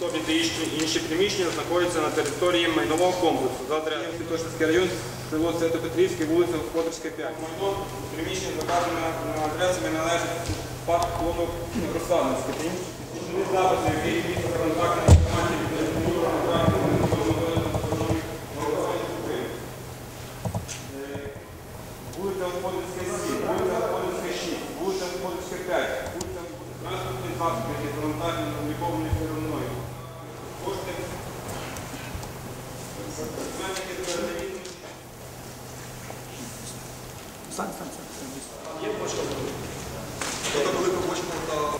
та інші, приміщення знаходяться на території майнового комплексу за адресою Святошинський район, село Свято-Петрівське, вулиця Господарська 5. Майно приміщення заказане на адресами належить парк клону Росановське. Не запити, які місце контактної інформації від Вулиця Господарська 7, вулиця Господарська 6, вулиця Господарська 5, вулиця транспортний засіб, які завантажені обліковані Сань, сань, сань. Є початку. Тобто, Це були побочного та...